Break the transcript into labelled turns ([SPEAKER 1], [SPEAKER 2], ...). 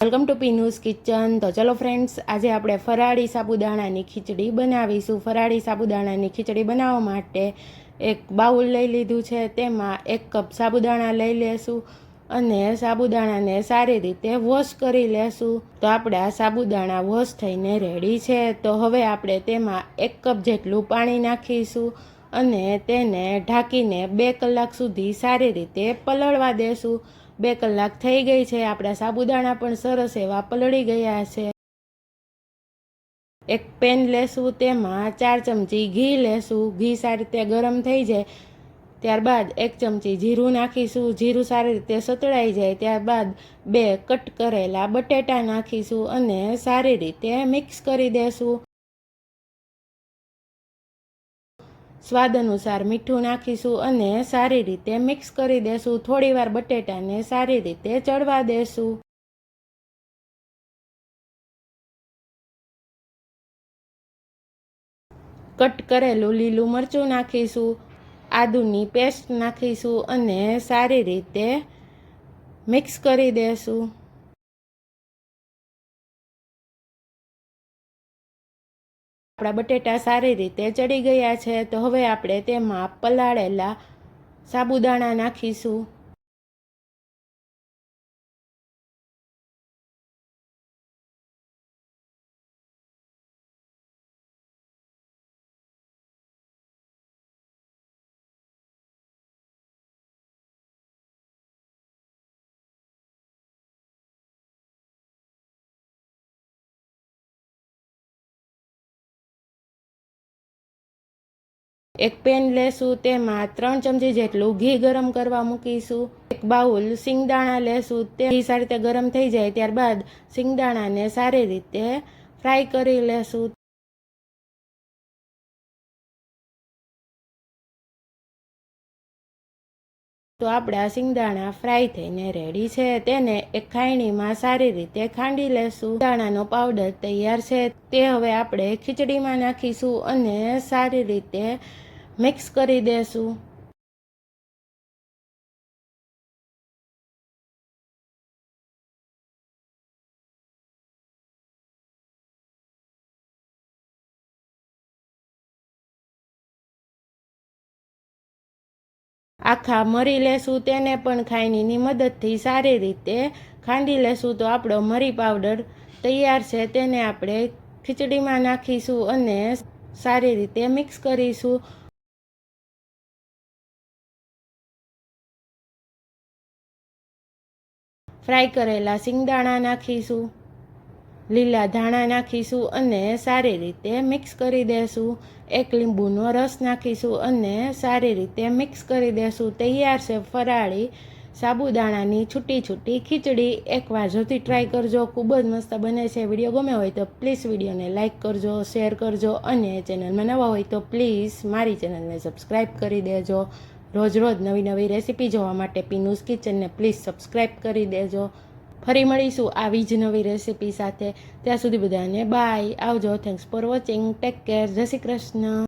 [SPEAKER 1] Welcome to પીનુસ kitchen. તો ચલો friends આજે આપણે ફરાળી સાબુદાણાની ખીચડી બનાવીશું. ફરાળી સાબુદાણાની ખીચડી બનાવવા માટે એક બાઉલ લઈ લીધું છે. તેમાં એક કપ સાબુદાણા લઈ લેશું અને સાબુદાણાને સારી રીતે વોશ કરી લેશું. તો આપણે સાબુદાણા વોશ થઈને રેડી છે. તો હવે આપણે તેમાં એક કપ જેટલું પાણી નાખીશું. અને તેને ઢાંકીને બે કલાક સુધી સારી રીતે પલળવા દેશું. બે કલાક થઈ ગઈ છે, આપણા સાબુદાણા પણ સરસ એવા પલળી ગયા છે. એક પેન લેશું, તેમાં ચાર ચમચી ઘી લેશું. ઘી સારી રીતે ગરમ થઈ જાય, ત્યારબાદ એક ચમચી જીરું નાખીશું. જીરું સારી રીતે સતળાઈ જાય, ત્યારબાદ બે કટ કરેલા બટેટા નાખીશું અને સારી રીતે મિક્સ કરી દેશું. સ્વાદ અનુસાર મીઠું નાખીશું અને સારી રીતે મિક્સ કરી દેશું. થોડીવાર બટેટાને સારી રીતે ચડવા દેશું. કટ કરેલું લીલું મરચું નાખીશું. આદુની પેસ્ટ નાખીશું અને સારી રીતે મિક્સ કરી દેશું. આપણા બટેટા સારી રીતે ચડી ગયા છે તો હવે આપણે તેમાં પલાળેલા સાબુદાણા નાખીશું. એક પેન લેશું, તેમાં ત્રણ ચમચી જેટલું ઘી ગરમ કરવા મૂકીશું. એક બાઉલ સિંગદાણા લેશું, તે સારી રીતે ગરમ થઈ જાય ત્યારબાદ સિંગદાણાને સારી રીતે ફ્રાય કરી લેશું. તો આપણા સિંગદાણા ફ્રાય થઈને રેડી છે, તેને એક ખાયણીમાં સારી રીતે ખાંડી લેશું. દાણાનો પાવડર તૈયાર છે, તે હવે આપણે ખીચડીમાં નાખીશું અને સારી રીતે મિક્સ કરી દેશું. આખા મરી લેશું તેને પણ ખાંડીની મદદથી સારી રીતે ખાંડી લેશું તો આપણો મરી પાવડર તૈયાર છે, તેને આપણે ખીચડીમાં નાખીશું અને સારી રીતે મિક્સ કરીશું. ફ્રાય કરેલા સિંગદાણા નાખીશું, લીલા ધાણા નાખીશું અને સારી રીતે મિક્સ કરી દેશું. એક લીંબુનો રસ નાખીશું અને સારી રીતે મિક્સ કરી દેશું. તૈયાર છે ફરાળી સાબુદાણાની છૂટી છૂટી ખીચડી. એકવાર જોતી ટ્રાય કરજો. ખૂબ જ મસ્ત બને છે વીડિયો. ગમે હોય તો પ્લીઝ વિડીયોને લાઇક કરજો શેર કરજો અને ચેનલમાં નવા હોય તો પ્લીઝ મારી ચેનલને સબસ્ક્રાઈબ કરી દેજો. રોજ રોજ નવી નવી રેસીપી જોવા માટે પીનુસ કિચનને પ્લીઝ સબસ્ક્રાઈબ કરી દેજો. ફરી મળીશું આવી જ નવી રેસીપી સાથે. ત્યાં સુધી બધાને બાય. આવજો. Thanks for watching take care જય શ્રી કૃષ્ણ.